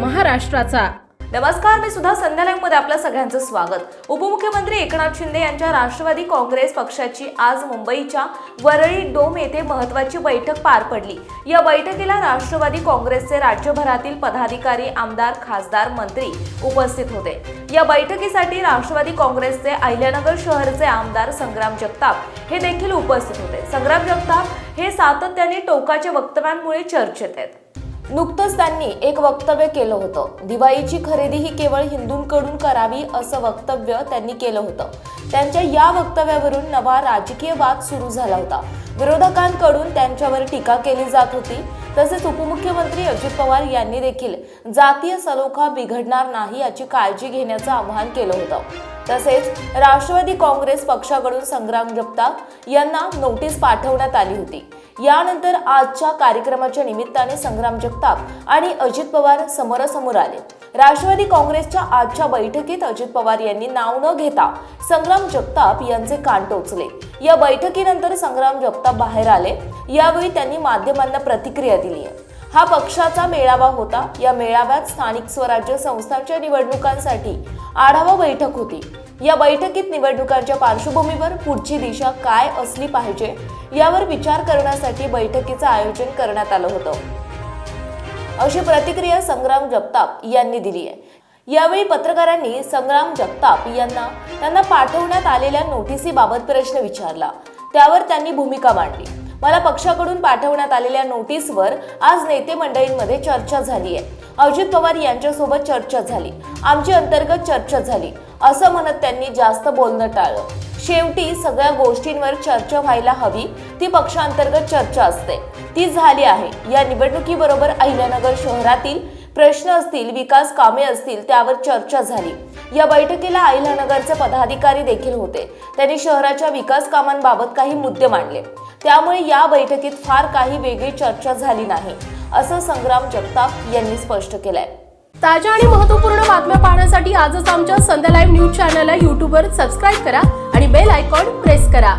महाराष्ट्राचा. नमस्कार मी सुद्धा संध्या लाईव्हमध्ये आपलं सगळ्यांचं स्वागत. उपमुख्यमंत्री एकनाथ शिंदे यांच्या राष्ट्रवादी काँग्रेस पक्षाची आज मुंबईच्या वरळी डोम येथे महत्वाची बैठक पार पडली. या बैठकीला राष्ट्रवादी काँग्रेसचे राज्यभरातील पदाधिकारी आमदार खासदार मंत्री उपस्थित होते. या बैठकीसाठी राष्ट्रवादी काँग्रेसचे अहिल्यानगर शहरचे आमदार संग्राम जगताप हे देखील उपस्थित होते. संग्राम जगताप हे सातत्याने टोकाच्या वक्तव्यांमुळे चर्चेत आहेत. नुकतंच त्यांनी एक वक्तव्य केलं होतं. दिवाळीची खरेदी ही केवळ हिंदूंकडून करावी असं वक्तव्य त्यांनी केलं होतं. त्यांच्या या वक्तव्यावरून नवा राजकीय वाद सुरू झाला होता. विरोधकांकडून त्यांच्यावर टीका केली जात होती. तसेच उपमुख्यमंत्री अजित पवार यांनी देखील जातीय सलोखा बिघडणार नाही याची काळजी घेण्याचं आवाहन केलं होतं. तसेच राष्ट्रवादी काँग्रेस पक्षाकडून संग्राम जगताप यांना नोटीस पाठवण्यात आली होती. यानंतर आजच्या कार्यक्रमाच्या निमित्ताने संग्राम जगताप आणि अजित पवार समोरासमोर आले. राष्ट्रवादी काँग्रेसच्या आजच्या बैठकीत अजित पवार यांनी नाव न घेता संग्राम जगताप यांचे कान टोचले. या बैठकीनंतर संग्राम जगताप बाहेर आले. यावेळी त्यांनी माध्यमांना प्रतिक्रिया दिली आहे. हा पक्षाचा मेळावा होता. या मेळाव्यात स्थानिक स्वराज्य संस्थांच्या निवडणुकांसाठी आढावा बैठक होती. या बैठकीत निवडणुकांच्या पार्श्वभूमीवर पुढची दिशा काय असली पाहिजे यावर विचार करण्यासाठी बैठकीचं आयोजन करण्यात आलं होतं. अशी प्रतिक्रिया संग्राम जगताप यांनी दिली आहे. यावेळी पत्रकारांनी संग्राम जगताप यांना त्यांना पाठवण्यात आलेल्या नोटिसीबाबत प्रश्न विचारला. त्यावर त्यांनी भूमिका मांडली. मला पक्षाकडून पाठवण्यात आलेल्या नोटीसवर आज नेते मंडळींमध्ये चर्चा झाली आहे. अजित पवार यांच्यासोबत चर्चा झाली. आमची अंतर्गत चर्चा झाली. असं म्हणत त्यांनी जास्त बोलणं टाळलं. शेवटी सगळ्या गोष्टींवर चर्चा व्हायला हवी ती पक्षांतर्गत चर्चा असते. ती झाली आहे. या निवडणुकीबरोबर अहिल्यानगर शहरातील प्रश्न असतील विकास कामे असतील त्यावर चर्चा झाली. या बैठकीला अहिल्यानगरचे पदाधिकारी देखील होते. त्यांनी शहराच्या विकास कामांबाबत काही मुद्दे मांडले. त्यामुळे या बैठकीत फार काही वेगळी चर्चा झाली नाही असं संग्राम जगताप यांनी स्पष्ट केलंय. ताज्या आणि महत्त्वपूर्ण बातम्या पाहण्यासाठी आजच आमच्या संध्या लाईव्ह न्यूज चॅनलला युट्यूबवर सबस्क्राईब करा आणि बेल आयकॉन प्रेस करा.